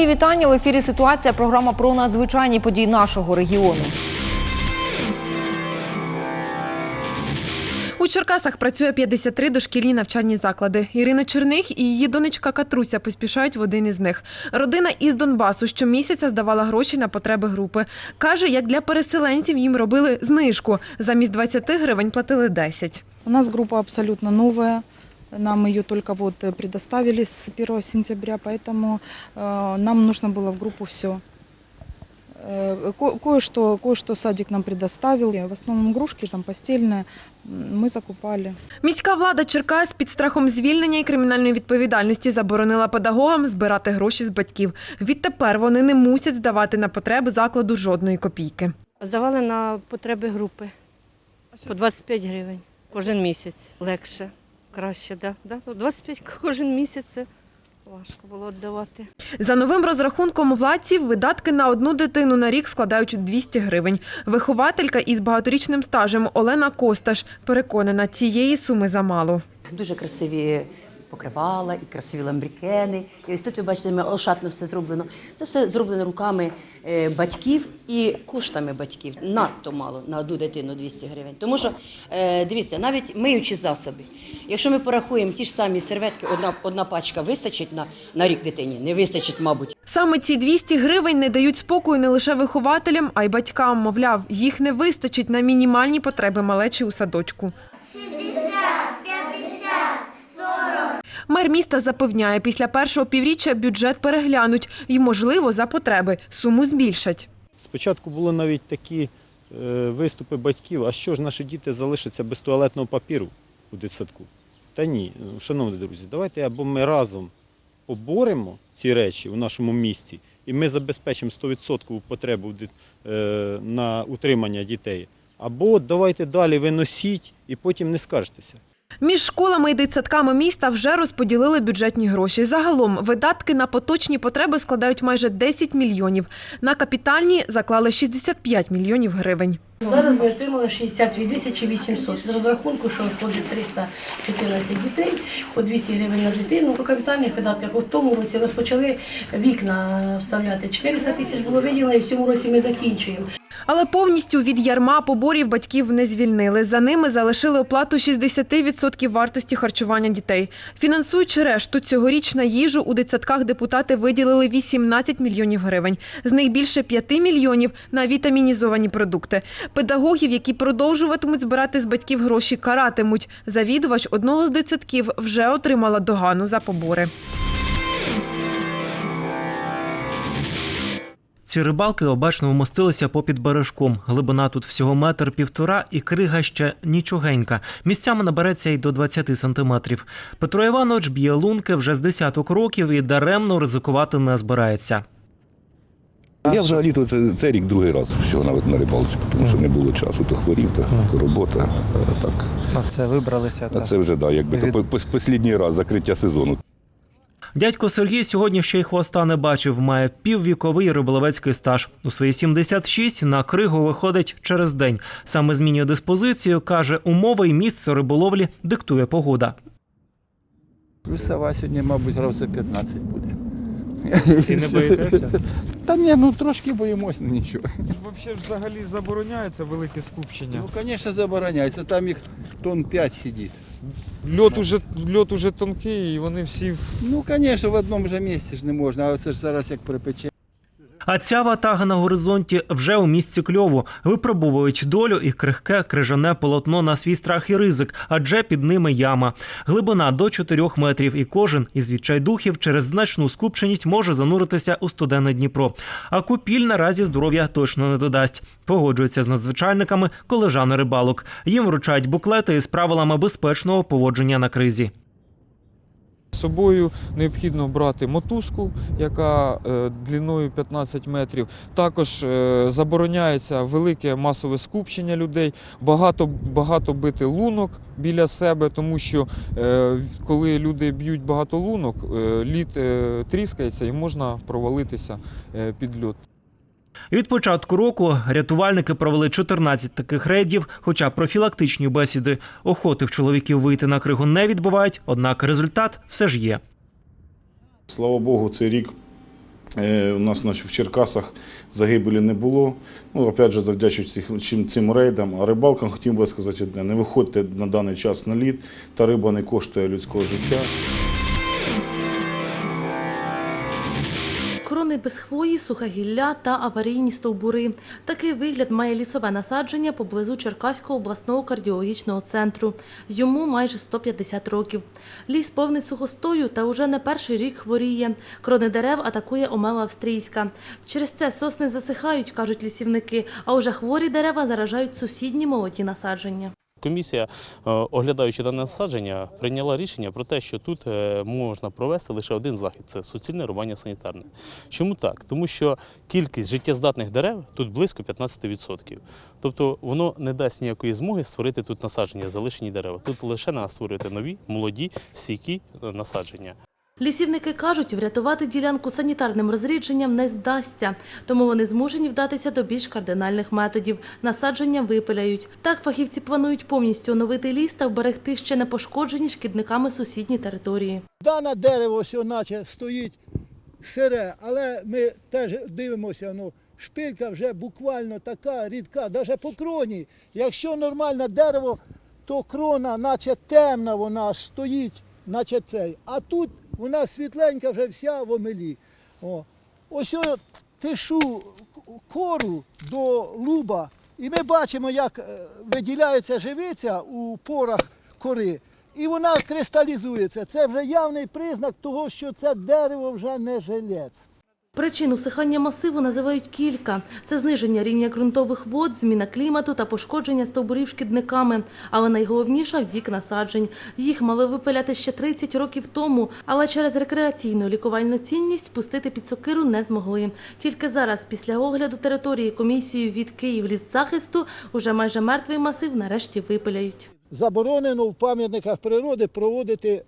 Мої вітання в ефірі. Ситуація. Програма про надзвичайні події нашого регіону. У Черкасах працює 53 дошкільні навчальні заклади. Ірина Черних і її донечка Катруся поспішають в один із них. Родина із Донбасу щомісяця здавала гроші на потреби групи. Каже, як для переселенців їм робили знижку. Замість 20 гривень платили 10. У нас группа абсолютно новая. Нам ее только вот э, предоставили с 1 сентября, поэтому э, нам нужно было в группу все. Ко- Кое-что, кое-что садик нам предоставил. В основном игрушки, там постельные, м, мы закупали. Міська влада Черкас під страхом звільнення і кримінальної відповідальності заборонила педагогам збирати гроші з батьків. Відтепер вони не мусять здавати на потреби закладу жодної копійки. Здавали на потреби групи по 25 гривень кожен місяць. Легше, краще, да? Да? Ну, 25 кожен місяць це важко було віддавати. За новим розрахунком владців, видатки на одну дитину на рік складають 200 гривень. Вихователька із багаторічним стажем Олена Косташ переконана, цієї суми замало. Дуже красиві покривала і красиві ламбрікени. І ось тут ви бачите, ошатно все зроблено. Це все зроблено руками е, батьків і коштами батьків. Надто мало на одну дитину 200 гривень. Тому що е, дивіться, навіть миючі засоби. Якщо ми порахуємо ті ж самі серветки, одна, одна пачка вистачить на, на рік дитині, не вистачить, мабуть. Саме ці 200 гривень не дають спокою не лише вихователям, а й батькам. Мовляв, їх не вистачить на мінімальні потреби малечі у садочку. Мер міста запевняє, після першого півріччя бюджет переглянуть і, можливо, за потреби суму збільшать. Спочатку були навіть такі е, виступи батьків, а що ж наші діти залишаться без туалетного папіру у дитсадку? Та ні, шановні друзі, давайте або ми разом поборемо ці речі у нашому місті, і ми забезпечимо 100% потребу е, на утримання дітей. Або давайте далі виносіть і потім не скаржтеся. Між школами і дитсадками міста вже розподілили бюджетні гроші. Загалом видатки на поточні потреби складають майже 10 мільйонів. На капітальні заклали 65 мільйонів гривень. Зараз ми отримали 62 тисячі 800. З розрахунку, що входить 314 дітей, по 200 гривень на дитину. По капітальних видатках у тому році розпочали вікна вставляти. 400 тисяч було виділено, і в цьому році ми закінчуємо. Але повністю від ярма поборів батьків не звільнили. За ними залишили оплату 60% вартості харчування дітей. Фінансуючи решту, цьогоріч на їжу у дитсадках депутати виділили 18 мільйонів гривень. З них більше 5 мільйонів на вітамінізовані продукти. Педагогів, які продовжуватимуть збирати з батьків гроші, каратимуть. Завідувач одного з дитсадків вже отримала догану за побори. Ці рибалки обачно вмостилися попід бережком. Глибина тут всього метр півтора, і крига ще нічогенька. Місцями набереться й до 20 сантиметрів. Петро Іванович б'є лунки вже з десяток років і даремно ризикувати не збирається. Я взагалі то це, це рік другий раз всього навіть на рибалці, тому що не було часу, то хворів, то, то робота. а Так. А це вибралися. А це вже да, якби то Від- по- пос- послідній раз закриття сезону. Дядько Сергій сьогодні ще й хвоста не бачив. Має піввіковий риболовецький стаж. У свої 76 на кригу виходить через день. Саме змінює диспозицію. каже, умови і місце риболовлі диктує погода. Висова сьогодні, мабуть, градусів 15 буде. І не боїтеся? Та ні, ну трошки боїмось, ну нічого. Взагалі взагалі забороняється велике скупчення. Ну, звісно, забороняється, там їх тонн 5 сидить. Льот уже, льот уже тонкий, і вони всі Ну, звісно, в одному ж місці ж не можна, а це ж зараз як припече. А ця ватага на горизонті вже у місці кльову. Випробовують долю і крихке крижане полотно на свій страх і ризик, адже під ними яма. Глибина до 4 метрів, і кожен із відчайдухів через значну скупченість може зануритися у студенне Дніпро. А купіль наразі здоров'я точно не додасть. Погоджуються з надзвичайниками колежани рибалок. Їм вручають буклети із правилами безпечного поводження на кризі. З собою необхідно брати мотузку, яка е, длиною 15 метрів. Також е, забороняється велике масове скупчення людей, багато, багато бити лунок біля себе, тому що е, коли люди б'ють багато лунок, лід тріскається і можна провалитися під льот. Від початку року рятувальники провели 14 таких рейдів, хоча профілактичні бесіди охоти в чоловіків вийти на кригу не відбувають, однак результат все ж є. Слава Богу, цей рік Е, У нас в Черкасах загибелі не було. Ну, опять же, завдячуючи цим рейдам. А рибалкам хотів би сказати одне: не виходьте на даний час на лід, та риба не коштує людського життя. Крони без хвої, сухе гілля та аварійні стовбури. Такий вигляд має лісове насадження поблизу Черкаського обласного кардіологічного центру. Йому майже 150 років. Ліс повний сухостою та уже не перший рік хворіє. Крони дерев атакує омела австрійська. Через це сосни засихають, кажуть лісівники, а уже хворі дерева заражають сусідні молоді насадження. Комісія, е, оглядаючи дане насадження, прийняла рішення про те, що тут е, можна провести лише один захід це суцільне рубання санітарне. Чому так? Тому що кількість життєздатних дерев тут близько 15%. Тобто воно не дасть ніякої змоги створити тут насадження, залишені дерева. Тут лише треба створювати нові, молоді, стійкі е, насадження. Лісівники кажуть, врятувати ділянку санітарним розрідженням не здасться, тому вони змушені вдатися до більш кардинальних методів. Насадження випиляють. Так фахівці планують повністю оновити ліс та вберегти ще не пошкоджені шкідниками сусідні території. Дане дерево ось наче стоїть сире, але ми теж дивимося, ну, шпилька вже буквально така рідка, навіть по кроні. Якщо нормальне дерево, то крона, наче темна, вона стоїть, наче цей. А тут вона світленька вже вся в омелі. О. Ось я тишу кору до луба, і ми бачимо, як е, виділяється живиця у порах кори. І вона кристалізується. Це вже явний признак того, що це дерево вже не жилець. Причин усихання масиву називають кілька: це зниження рівня ґрунтових вод, зміна клімату та пошкодження стовбурів шкідниками. Але найголовніше вік насаджень. Їх мали випиляти ще 30 років тому, але через рекреаційну лікувальну цінність пустити під сокиру не змогли. Тільки зараз, після огляду території комісією від Київлісзахисту, уже майже мертвий масив нарешті випиляють. Заборонено в пам'ятниках природи проводити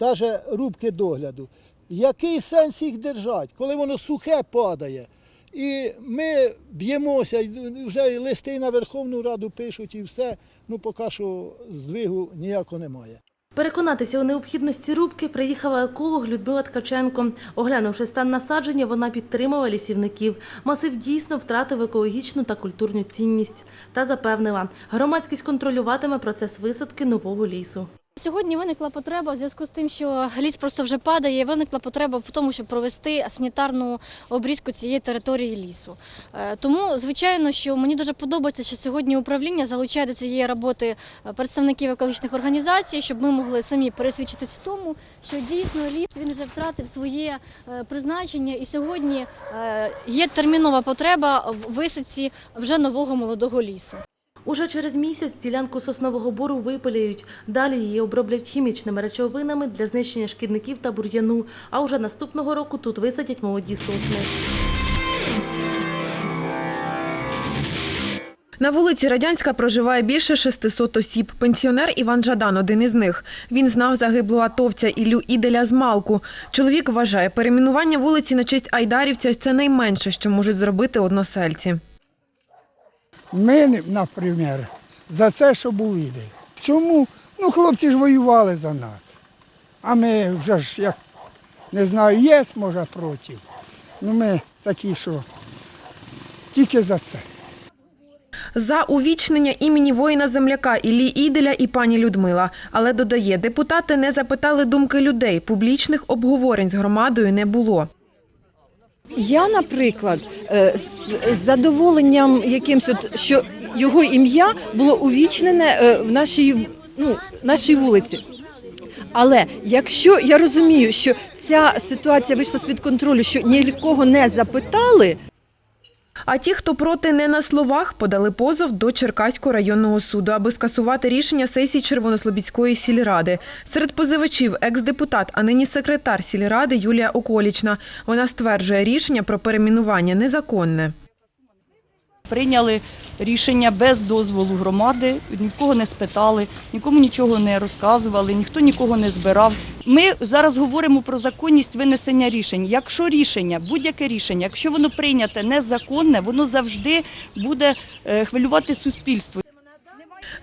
навіть рубки догляду. Який сенс їх держати, коли воно сухе падає? І ми б'ємося, вже листи на Верховну Раду пишуть і все. Ну поки що здвигу ніякого немає. Переконатися у необхідності рубки приїхала еколог Людмила Ткаченко. Оглянувши стан насадження, вона підтримала лісівників. Масив дійсно втратив екологічну та культурну цінність. Та запевнила, громадськість контролюватиме процес висадки нового лісу. Сьогодні виникла потреба у зв'язку з тим, що ліс просто вже падає. Виникла потреба в тому, щоб провести санітарну обрізку цієї території лісу. Е, Тому, звичайно, що мені дуже подобається, що сьогодні управління залучає до цієї роботи е, представників екологічних організацій, щоб ми могли самі пересвідчитись в тому, що дійсно ліс він вже втратив своє е, призначення, і сьогодні є термінова потреба в висадці вже нового молодого лісу. Уже через місяць ділянку соснового бору випиляють. Далі її оброблять хімічними речовинами для знищення шкідників та бур'яну. А уже наступного року тут висадять молоді сосни. На вулиці Радянська проживає більше 600 осіб. Пенсіонер Іван Жадан – один із них. Він знав загиблого атовця Іллю Іделя з Малку. Чоловік вважає, перейменування вулиці на честь Айдарівця – це найменше, що можуть зробити односельці. Ми, наприклад, за це, що був іде. Чому? Ну, хлопці ж воювали за нас. А ми вже ж, як не знаю, є, може, проти. Ну ми такі, що тільки за це. За увічнення імені воїна-земляка Іллі Іделя і пані Людмила. Але додає, депутати не запитали думки людей. Публічних обговорень з громадою не було. Я, наприклад, е, з з задоволенням якимсь, от, що його ім'я було увічнене е, в нашій, ну, нашій вулиці. Але якщо я розумію, що ця ситуація вийшла з-під контролю, що нікого не запитали, А ті, хто проти не на словах, подали позов до Черкаського районного суду, аби скасувати рішення сесії Червонослобідської сільради. Серед позивачів екс-депутат, а нині секретар сільради Юлія Околічна. Вона стверджує, рішення про перейменування незаконне. Прийняли рішення без дозволу громади, нікого не спитали, нікому нічого не розказували, ніхто нікого не збирав. Ми зараз говоримо про законність винесення рішень. Якщо рішення, будь-яке рішення, якщо воно прийняте незаконне, воно завжди буде е, хвилювати суспільство.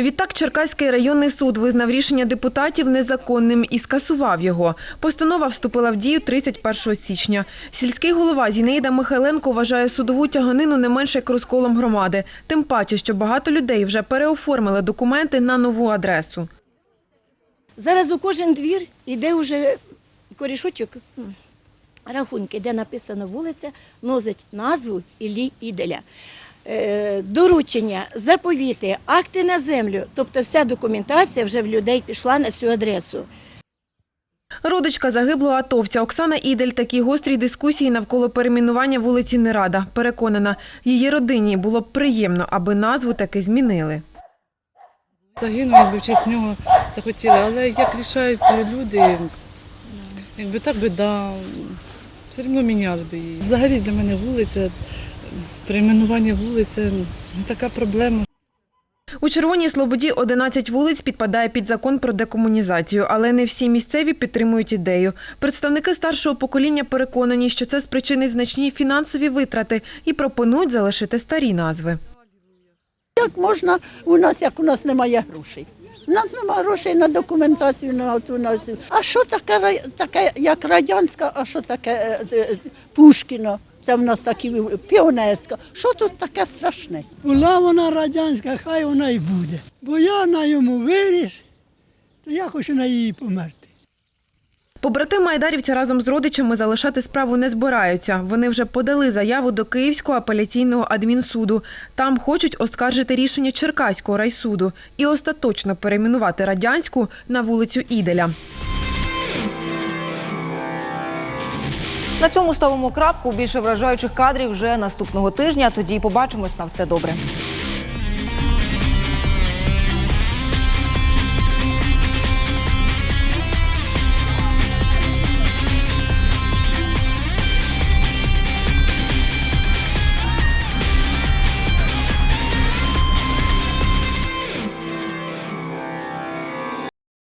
Відтак Черкаський районний суд визнав рішення депутатів незаконним і скасував його. Постанова вступила в дію 31 січня. Сільський голова Зінаїда Михайленко вважає судову тяганину не менше як розколом громади. Тим паче, що багато людей вже переоформили документи на нову адресу. Зараз у кожен двір йде вже корішочок, рахунки, де написано вулиця, носить назву Іллі Іделя. Е, Доручення, заповіти, акти на землю, тобто вся документація вже в людей пішла на цю адресу. Родичка загиблого атовця Оксана Ідель такі гострі дискусії навколо перейменування вулиці не рада. Переконана, її родині було б приємно, аби назву таки змінили. Загинув, якби в честь нього захотіли, але як рішають люди, якби так би да, все одно міняли би її. Взагалі для мене вулиця, перейменування вулиці не така проблема. У Червоній Слободі 11 вулиць підпадає під закон про декомунізацію, але не всі місцеві підтримують ідею. Представники старшого покоління переконані, що це спричинить значні фінансові витрати і пропонують залишити старі назви. Як можна у нас, як у нас немає грошей? У нас немає грошей на документацію, на ту на. А що таке, таке, як радянська, а що таке е, е, Пушкіно? Це в нас такі піонерська. Що тут таке страшне? Була вона радянська, хай вона й буде. Бо я на йому виріс, то я хочу на її померти. Побратими майдарівця разом з родичами залишати справу не збираються. Вони вже подали заяву до Київського апеляційного адмінсуду. Там хочуть оскаржити рішення Черкаського райсуду і остаточно перейменувати радянську на вулицю Іделя. На цьому ставимо крапку. Більше вражаючих кадрів вже наступного тижня. Тоді побачимось на все добре.